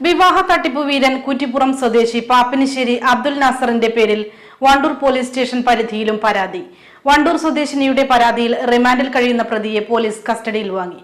വിവാഹ തട്ടിപ്പ് വീരൻ കുറ്റിപ്പുറം സ്വദേശി പാപ്പിനിശ്ശേരി അബ്ദുൽ നാസറിന്റെ പേരിൽ വണ്ടൂർ പോലീസ് സ്റ്റേഷൻ പരിധിയിലും പരാതി. വണ്ടൂർ സ്വദേശിനിയുടെ പരാതിയിൽ റിമാൻഡിൽ കഴിയുന്ന പ്രതിയെ പോലീസ് കസ്റ്റഡിയിൽ വാങ്ങി.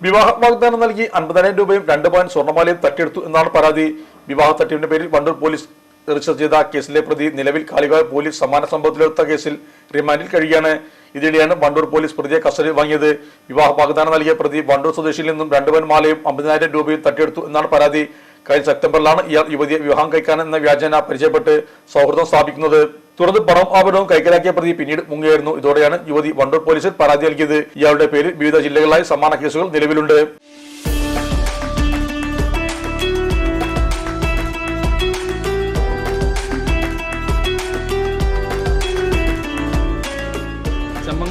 വിവാഹ വാഗ്ദാനം നൽകി അൻപതിനായിരം രൂപയും രണ്ട് പവൻ സ്വർണമാലയും തട്ടിയെടുത്തു എന്നാണ് പരാതി. വിവാഹ തട്ടിപ്പിന്റെ പേരിൽ വണ്ടൂർ പോലീസ് രജിസ്റ്റർ ചെയ്ത കേസിലെ പ്രതി നിലവിൽ കാലികാവ് പോലീസ് സമാന സംഭവത്തിലെടുത്ത കേസിൽ റിമാൻഡിൽ കഴിയുകയാണ്. ഇതിനിടെയാണ് വണ്ടൂർ പോലീസ് പ്രതിയെ കസ്റ്റഡി വാങ്ങിയത്. വിവാഹ വാഗ്ദാനം നൽകിയ പ്രതി വണ്ടൂർ സ്വദേശിയിൽ നിന്നും രണ്ടു പവൻ മാലയും അമ്പതിനായിരം രൂപയും തട്ടിയെടുത്തു എന്നാണ് പരാതി. കഴിഞ്ഞ സെപ്റ്റംബറിലാണ് ഇയാൾ യുവതിയെ വിവാഹം കഴിക്കാൻ എന്ന വ്യാജന പരിചയപ്പെട്ട് സൗഹൃദം സ്ഥാപിക്കുന്നത്. തുടർന്ന് പണം ആഭരണവും കൈക്കലാക്കിയ പ്രതി പിന്നീട് മുങ്ങിയായിരുന്നു. ഇതോടെയാണ് യുവതി വണ്ടൂർ പോലീസിൽ പരാതി നൽകിയത്. ഇയാളുടെ പേരിൽ വിവിധ ജില്ലകളിലായി സമാന കേസുകൾ നിലവിലുണ്ട്.